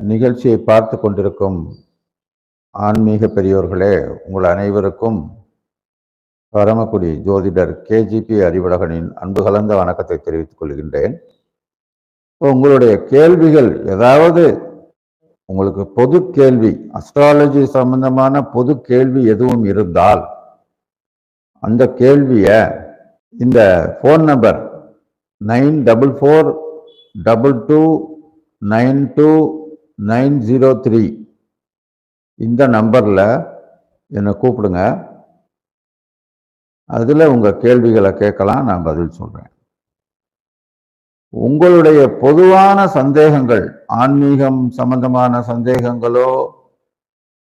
நிகழ்ச்சியை பார்த்து கொண்டிருக்கும் ஆன்மீக பெரியோர்களே உங்கள் அனைவருக்கும் பரமக்குடி ஜோதிடர் கேஜிபி அறிவழகனின் அன்பு கலந்த வணக்கத்தை தெரிவித்துக் கொள்கின்றேன். இப்போ உங்களுடைய கேள்விகள் ஏதாவது உங்களுக்கு பொது கேள்வி அஸ்ட்ராலஜி சம்பந்தமான பொது கேள்வி எதுவும் இருந்தால் அந்த கேள்வியை இந்த phone number nine double four double two nine two nine zero three. இந்த நம்பரில் என்னை கூப்பிடுங்க. அதில் உங்கள் கேள்விகளை கேட்கலாம் நான் பதில் சொல்கிறேன் உங்களுடைய பொதுவான சந்தேகங்கள் ஆன்மீகம் சம்பந்தமான சந்தேகங்களோ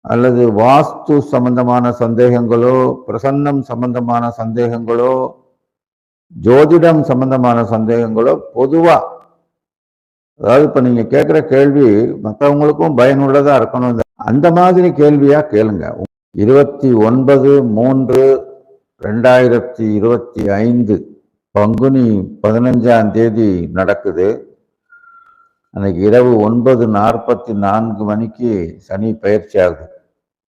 அல்லது வாஸ்து சம்பந்தமான சந்தேகங்களோ பிரசன்னம் சம்பந்தமான சந்தேகங்களோ ஜோதிடம் சம்பந்தமான சந்தேகங்களோ பொதுவாக அதாவது இப்போ நீங்கள் கேட்குற கேள்வி மற்றவங்களுக்கும் பயனுள்ளதாக இருக்கணும். அந்த மாதிரி கேள்வியாக கேளுங்க. இருபத்தி ஒன்பது மூன்று ரெண்டாயிரத்தி இருபத்தி ஐந்து பங்குனி பதினஞ்சாம் தேதி நடக்குது. அன்னைக்கு இரவு ஒன்பது நாற்பத்தி நான்கு மணிக்கு சனி பயிற்சி ஆகுது.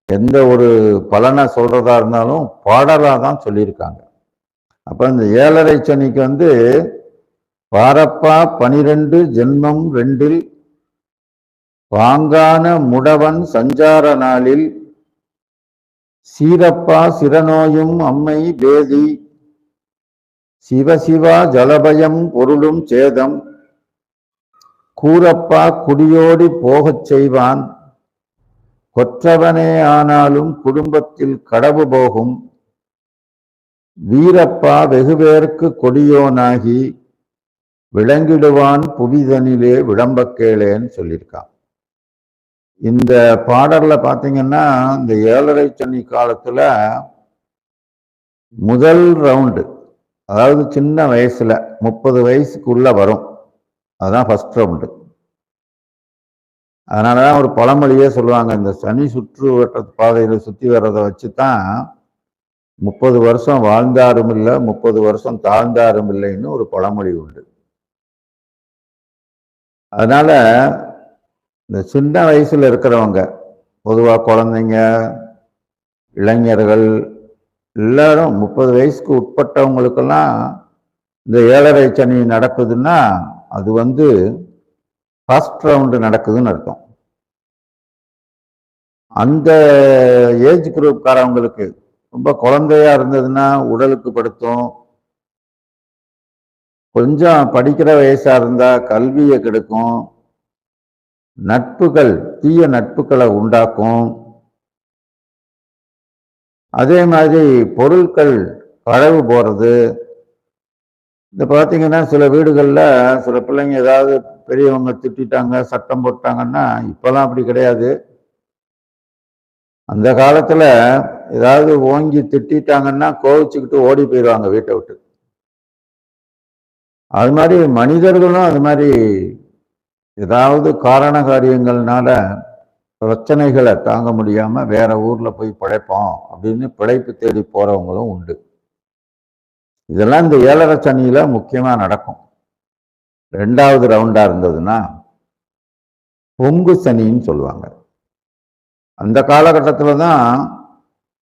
எந்த ஒரு பலனை சொல்றதா இருந்தாலும் பாடலாக தான் சொல்லியிருக்காங்க. அப்போ இந்த ஏழரை சனிக்கு வந்து பாரப்பா பனிரெண்டு ஜென்மம் ரெண்டில் பாங்கான முடவன் சஞ்சார நாளில் சீரப்பா சிறநோயும் அம்மை பேதி. சிவசிவா ஜலபயம் பொருளும் சேதம். கூரப்பா குடியோடி போகச் செய்வான். கொற்றவனே ஆனாலும் குடும்பத்தில் கடவு போகும். வீரப்பா வெகுபேருக்கு கொடியோனாகி விளங்கிடுவான் புவிதனிலே விளம்பக்கேளேன்னு சொல்லியிருக்கான். இந்த பாடல்ல பார்த்தீங்கன்னா இந்த ஏழரை சனி காலத்துல முதல் ரவுண்டு அதாவது சின்ன வயசுல முப்பது வயசுக்குள்ள வரும். அதுதான் ஃபர்ஸ்ட் ரவுண்டு அதனாலதான் ஒரு பழமொழியே சொல்லுவாங்க இந்த சனி சுற்று வட்ட பாதையில சுத்தி வர்றதை வச்சு தான் முப்பது வருஷம் வாழ்ந்தாரும் இல்லை முப்பது வருஷம் தாழ்ந்தாரும் இல்லைன்னு ஒரு பழமொழி உண்டு. அதனால் இந்த சின்ன வயசில் இருக்கிறவங்க பொதுவாக குழந்தைங்க இளைஞர்கள் எல்லாரும் முப்பது வயசுக்கு உட்பட்டவங்களுக்கெல்லாம் இந்த ஏழரை சனி நடக்குதுன்னா அது வந்து ஃபஸ்ட் ரவுண்டு நடக்குதுன்னு அர்த்தம். அந்த ஏஜ் குரூப்காரவங்களுக்கு ரொம்ப குழந்தையா இருந்ததுன்னா உடலுக்கு படுத்தும் கொஞ்சம் படிக்கிற வயசா இருந்தா கல்வியை கெடுக்கும். நட்புகள் தீய நட்புகளை உண்டாக்கும். அதே மாதிரி பொருட்கள் களவு போறது. இந்த பார்த்தீங்கன்னா சில வீடுகளில் சில பிள்ளைங்க ஏதாவது பெரியவங்க திட்டாங்க சட்டம் போட்டாங்கன்னா இப்பெல்லாம் அப்படி கிடையாது. அந்த காலத்தில் ஏதாவது ஓங்கி திட்டாங்கன்னா கோவிச்சுக்கிட்டு ஓடி போயிடுவாங்க வீட்டை விட்டு. அது மாதிரி மனிதர்களும் அது மாதிரி ஏதாவது காரண காரியங்கள்னால பிரச்சனைகளை தாங்க முடியாம வேற ஊர்ல போய் பிழைப்போம் அப்படின்னு பிழைப்பு தேடி போறவங்களும் உண்டு. இதெல்லாம் இந்த ஏழரை சனியில முக்கியமா நடக்கும். ரெண்டாவது ரவுண்டா இருந்ததுன்னா பொங்கு சனின்னு சொல்லுவாங்க. அந்த காலகட்டத்தில் தான்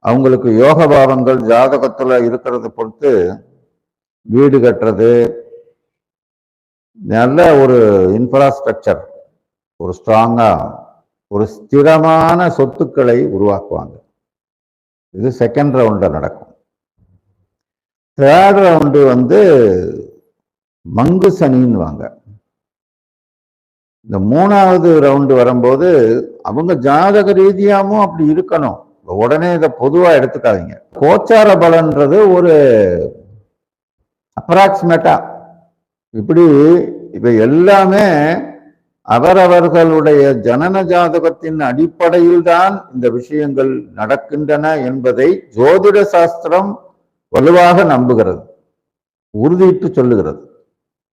அவங்களுக்கு யோக பாவங்கள் ஜாதகத்தில் இருக்கிறத பொறுத்து வீடு கட்டுறது நல்ல ஒரு இன்ஃப்ராஸ்ட்ரக்சர் ஒரு ஸ்ட்ராங்காக ஒரு ஸ்திரமான சொத்துக்களை உருவாக்குவாங்க. இது செகண்ட் ரவுண்டில் நடக்கும். தேர்ட் ரவுண்டு வந்து மங்கு சனின்னுவாங்க. இந்த மூணாவது ரவுண்டு வரும்போது அவங்க ஜாதக ரீதியாகவும் அப்படி இருக்கணும். உடனே இதை பொதுவாக எடுத்துக்காதீங்க. கோச்சார பலன்றது ஒரு அப்ராக்சிமேட்டாக இப்படி இப்ப எல்லாமே அவரவர்களுடைய ஜனன ஜாதகத்தின் அடிப்படையில் தான் இந்த விஷயங்கள் நடக்கின்றன என்பதை ஜோதிட சாஸ்திரம் வலுவாக நம்புகிறது உறுதியிட்டு சொல்லுகிறது.